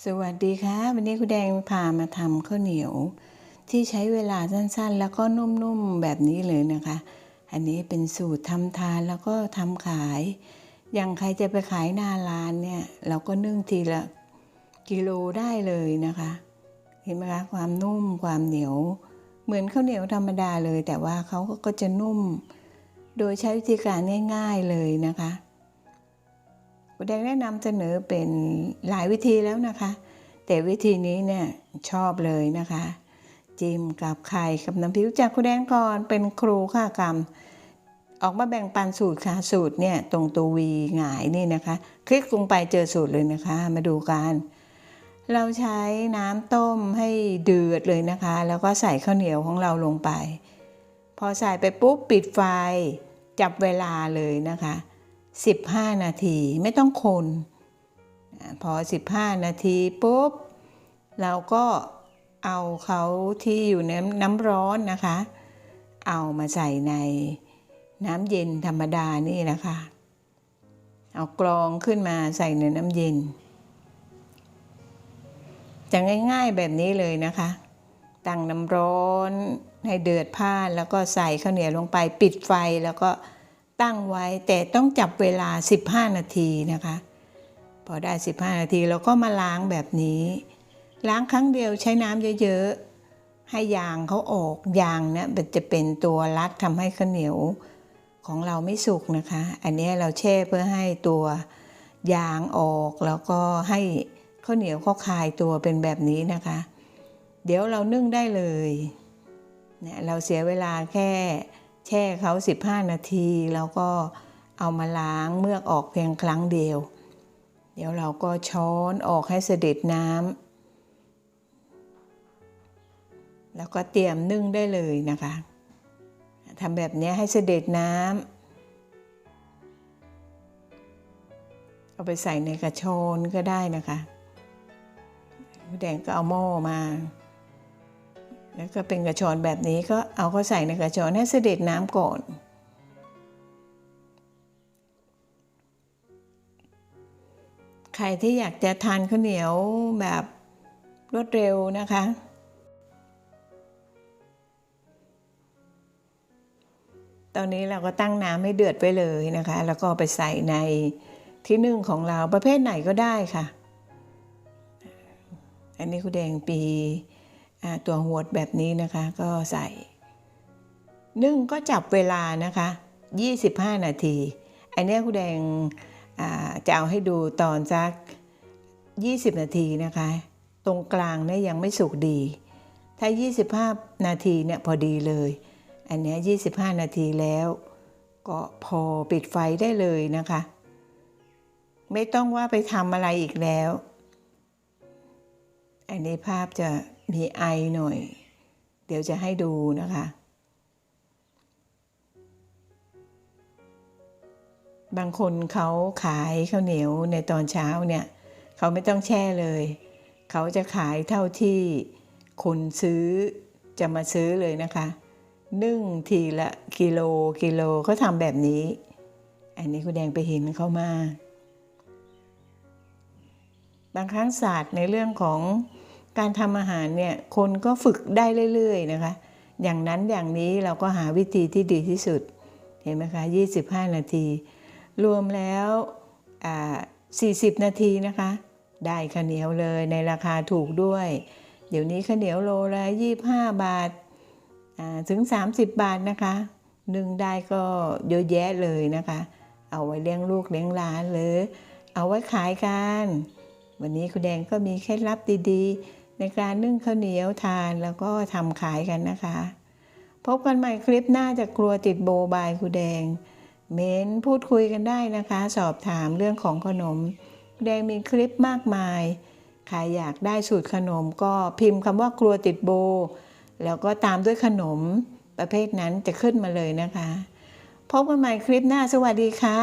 สวัสดีค่ะ วันนี้คุณแดงพามาทำข้าวเหนียว ที่ใช้เวลาสั้นๆ แล้วก็นุ่มๆแบบนี้เลยนะคะ อันนี้เป็นสูตรทำทานแล้วก็ทำขาย อย่างใครจะไปขายหน้าร้านเนี่ย เราก็นึ่งทีละกิโลได้เลยนะคะ เห็นไหมคะความนุ่มความเหนียว เหมือนข้าวเหนียวธรรมดาเลย แต่ว่าเขาก็จะนุ่ม โดยใช้วิธีการง่าย ๆเลยนะคะ คุณแดงแนะนำเสนอเป็นหลายวิธีแล้วนะคะ แต่วิธีนี้เนี่ยชอบเลยนะคะ จิ้มกับไข่กับน้ำพริกจากคุณแดงก่อนเป็นครูข้ากรรม ออกมาแบ่งปันสูตรค่ะสูตรเนี่ยตรงตัววีหงายนี่นะคะ คลิกลงไปเจอสูตรเลยนะคะ มาดูกันเราใช้น้ำต้มให้เดือดเลยนะคะ แล้วก็ใส่ข้าวเหนียวของเราลงไป พอใส่ไปปุ๊บปิดไฟ จับเวลาเลยนะคะ 15 นาทีไม่ต้องคนอ่าพอ 15 นาทีปุ๊บ เราก็เอาเขาที่อยู่ในน้ำร้อนนะคะ เอามาใส่ในน้ำเย็นธรรมดานี่นะคะ เอากรองขึ้นมาใส่ในน้ำเย็น จะง่ายๆแบบนี้เลยนะคะ ตั้งน้ำร้อนให้เดือดพ่านแล้วก็ใส่ข้าวเหนียวลงไปปิดไฟแล้วก็ ตั้งไว้แต่ต้องจับเวลา 15 นาทีนะคะ พอได้ 15 นาทีเราก็มาล้างแบบนี้ ล้างครั้งเดียวใช้น้ำเยอะๆ ให้ยางเขาออกยางเนี่ยมันจะเป็นตัวรัดทำให้ข้าวเหนียวของเราไม่สุกนะคะ อันนี้เราแช่เพื่อให้ตัวยางออกแล้วก็ให้ข้าวเหนียวเขาคลายตัวเป็นแบบนี้นะคะ เดี๋ยวเรานึ่งได้เลยเนี่ยเราเสียเวลาแค่ แช่เขา 15 นาที แล้วก็เอามาล้างเมือกออกเพียงครั้งเดียว เดี๋ยวเราก็ช้อนออกให้เสด็จน้ำแล้วก็เตรียมนึ่งได้เลยนะคะทำแบบนี้ให้เสด็จน้ำเอาไปใส่ในกระชอนก็ได้นะคะแดงก็เอาหม้อมา แล้วก็เป็นกระชอนแบบนี้ก็เอาเขาใส่ในกระชอนให้เสด็จน้ำก่อน ใครที่อยากจะทานข้าวเหนียวแบบรวดเร็วนะคะ ตอนนี้เราก็ตั้งน้ำให้เดือดไปเลยนะคะ แล้วก็ไปใส่ในที่นึ่งของเราประเภทไหนก็ได้ค่ะ อันนี้คุณแดงปี ตัวหวดแบบนี้นะคะก็ใส่นึ่งก็จับเวลานะคะ 25 นาที อันนี้คุณแดงจะเอาให้ดูตอนสัก 20 นาทีนะคะ ตรงกลางเนี่ยยังไม่สุกดี ถ้า 25 นาทีเนี่ยพอดีเลย อันนี้ 25 นาทีแล้ว ก็พอปิดไฟได้เลยนะคะ ไม่ต้องว่าไปทำอะไรอีกแล้ว อันนี้ภาพจะ มีไอหน่อย เดี๋ยวจะให้ดูนะคะ บางคนเขาขายข้าวเหนียวในตอนเช้าเนี่ยเขาไม่ต้องแช่เลย เขาจะขายเท่าที่คนซื้อจะมาซื้อเลยนะคะนึ่งทีละกิโลกิโลเขาทำแบบนี้ อันนี้คุณแดงไปเห็นเขามา บางครั้งศาสตร์ในเรื่องของ การทำอาหารเนี่ยคนก็ฝึกได้เรื่อยๆนะคะ อย่างนั้นอย่างนี้เราก็หาวิธีที่ดีที่สุด เห็นไหมคะ 25 นาที รวมแล้ว40 นาทีนะคะ ได้ข้าวเหนียวเลยในราคาถูกด้วย เดี๋ยวนี้ข้าวเหนียวโลละ25 บาทถึง 30 บาทนะคะหนึ่งได้ก็เยอะแยะเลยนะคะ เอาไว้เลี้ยงลูกเลี้ยงหลานหรือ เอาไว้ขายกัน วันนี้คุณแดงก็มีเคล็ดลับดีๆ ในการนึ่งข้าวเหนียวทานแล้วก็ทำขายกันนะคะ พบกันใหม่คลิปหน้าจะกลัวติดโบบายคุณแดง เม้นพูดคุยกันได้นะคะ สอบถามเรื่องของขนมแดงมีคลิปมากมายใครอยากได้สูตรขนมก็พิมพ์คำว่ากลัวติดโบ แล้วก็ตามด้วยขนมประเภทนั้นจะขึ้นมาเลยนะคะ พบกันใหม่คลิปหน้าสวัสดีค่ะ